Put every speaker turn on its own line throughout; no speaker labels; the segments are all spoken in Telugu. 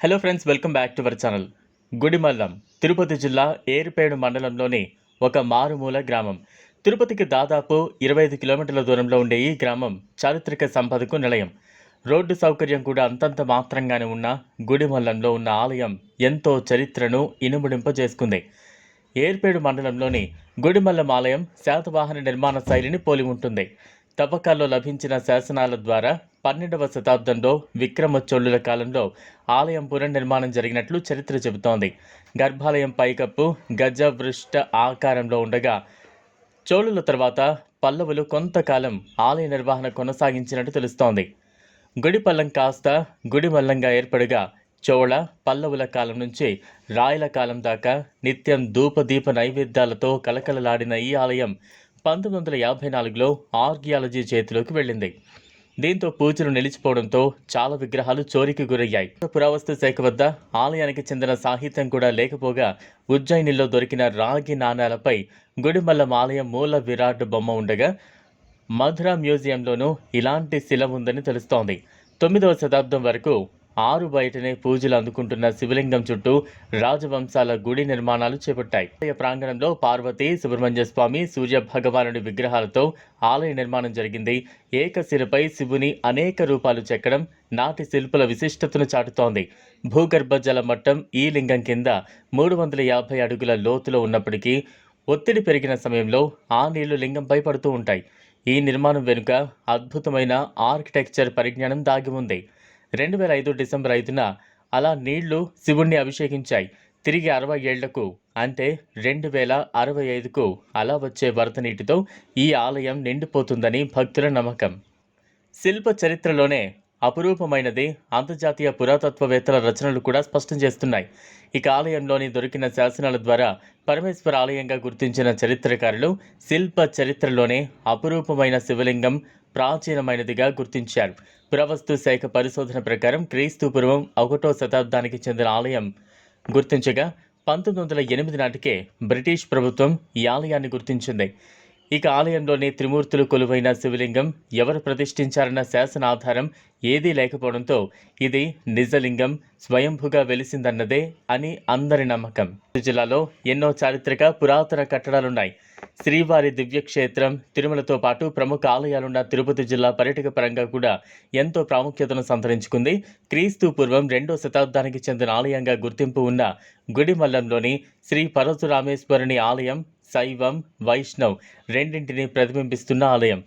Hello friends welcome back to our channel Gudimallam Tirupati జిల్లా ఏరుపేడు మండలంలోని ఒక మారుమూల గ్రామం. తిరుపతికి దాదాపు ఇరవై ఐదు కిలోమీటర్ల దూరంలో ఉండే ఈ గ్రామం చారిత్రక సంపదకు నిలయం. రోడ్డు సౌకర్యం కూడా అంతంత మాత్రంగానే ఉన్న గుడిమల్లంలో ఉన్న ఆలయం ఎంతో చరిత్రను ఇనుముడింపజేసుకుంది. ఏర్పేడు మండలంలోని గుడిమల్లం ఆలయం శాతవాహన నిర్మాణ శైలిని పోలి ఉంటుంది. తవ్వకాల్లో లభించిన శాసనాల ద్వారా పన్నెండవ శతాబ్దంలో విక్రమచోళుల కాలంలో ఆలయం పునర్నిర్మాణం జరిగినట్లు చరిత్ర చెబుతోంది. గర్భాలయం పైకప్పు గజవృష్ట ఆకారంలో ఉండగా చోళుల తర్వాత పల్లవులు కొంతకాలం ఆలయ నిర్వహణ కొనసాగించినట్టు తెలుస్తోంది. గుడిపల్లం కాస్త గుడిమల్లంగా ఏర్పడగా చోళ పల్లవుల కాలం నుంచి రాయల కాలం దాకా నిత్యం ధూపదీప నైవేద్యాలతో కలకలలాడిన ఈ ఆలయం పంతొమ్మిది వందల యాభై నాలుగులో ఆర్కియాలజీ చేతిలోకి వెళ్ళింది. దీంతో పూజలు నిలిచిపోవడంతో చాలా విగ్రహాలు చోరీకి గురయ్యాయి. పురావస్తు శాఖ వద్ద ఆలయానికి చెందిన సాహిత్యం కూడా లేకపోగా ఉజ్జయినిలో దొరికిన రాగి నాణాలపై గుడిమల్లం ఆలయం మూల విరాట్ బొమ్మ ఉండగా మధుర మ్యూజియంలోనూ ఇలాంటి శిల ఉందని తెలుస్తోంది. తొమ్మిదవ శతాబ్దం వరకు ఆరు బయటనే పూజలు అందుకుంటున్న శివలింగం చుట్టూ రాజవంశాల గుడి నిర్మాణాలు చేపట్టాయి. ఆలయ ప్రాంగణంలో పార్వతి సుబ్రహ్మణ్య స్వామి సూర్య భగవానుడి విగ్రహాలతో ఆలయ నిర్మాణం జరిగింది. ఏకశిలపై శివుని అనేక రూపాలు చెక్కడం నాటి శిల్పుల విశిష్టతను చాటుతోంది. భూగర్భ జల మట్టం ఈ లింగం కింద మూడు వందల యాభై అడుగుల లోతులో ఉన్నప్పటికీ ఒత్తిడి పెరిగిన సమయంలో ఆ నీళ్ళు లింగంపై పడుతూ ఉంటాయి. ఈ నిర్మాణం వెనుక అద్భుతమైన ఆర్కిటెక్చర్ పరిజ్ఞానం దాగి ఉంది. రెండు వేల ఐదు డిసెంబర్ ఐదున అలా నీళ్ళు శివుణ్ణి అభిషేకించాయి. తిరిగి అరవై ఏళ్ళకు అంటే రెండు వేల అరవై ఐదుకు అలా వచ్చే వరద నీటితో ఈ ఆలయం నిండిపోతుందని భక్తుల నమ్మకం. శిల్ప చరిత్రలోనే అపురూపమైనది. అంతర్జాతీయ పురాతత్వవేత్తల రచనలు కూడా స్పష్టం చేస్తున్నాయి. ఇక ఆలయంలోని దొరికిన శాసనాల ద్వారా పరమేశ్వర ఆలయంగా గుర్తించిన చరిత్రకారులు శిల్ప చరిత్రలోనే అపురూపమైన శివలింగం ప్రాచీనమైనదిగా గుర్తించారు. పురావస్తు శాఖ పరిశోధన ప్రకారం క్రీస్తు పూర్వం ఒకటో శతాబ్దానికి చెందిన ఆలయం గుర్తించగా పంతొమ్మిది వందల ఎనిమిది నాటికే బ్రిటిష్ ప్రభుత్వం ఈ ఆలయాన్ని గుర్తించింది. ఇక ఆలయంలోని త్రిమూర్తులు కొలువైన శివలింగం ఎవరు ప్రతిష్ఠించారన్న శాసన ఆధారం ఏదీ లేకపోవడంతో ఇది నిజలింగం స్వయంభుగా వెలిసిందన్నదే అని అందరి నమ్మకం. జిల్లాలో ఎన్నో చారిత్రక పురాతన కట్టడాలున్నాయి. శ్రీవారి దివ్యక్షేత్రం తిరుమలతో పాటు ప్రముఖ ఆలయాలున్న తిరుపతి జిల్లా పర్యటక పరంగా కూడా ఎంతో ప్రాముఖ్యతను సంతరించుకుంది. క్రీస్తు పూర్వం రెండో శతాబ్దానికి చెందిన ఆలయంగా గుర్తింపు ఉన్న గుడిమల్లంలోని శ్రీ పరశురామేశ్వరుని ఆలయం శైవం వైష్ణవ్ రెండింటిని ప్రతిబింబిస్తున్న ఆలయం.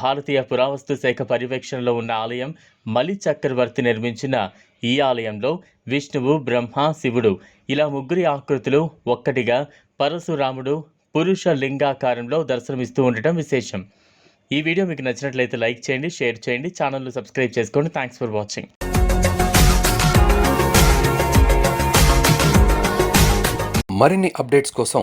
భారతీయ పురావస్తు శాఖ పర్యవేక్షణలో ఉన్న ఆలయం మలి చక్రవర్తి నిర్మించిన ఈ ఆలయంలో విష్ణువు బ్రహ్మ శివుడు ఇలా ముగ్గురి ఆకృతులు ఒక్కటిగా పరశురాముడు పురుష లింగాకారంలో దర్శనమిస్తూ ఉండటం విశేషం. ఈ వీడియో మీకు నచ్చినట్లయితే లైక్ చేయండి షేర్ చేయండి ఛానల్ను సబ్స్క్రైబ్ చేసుకోండి. థ్యాంక్స్ ఫర్ వాచింగ్
మరిన్ని అప్డేట్స్ కోసం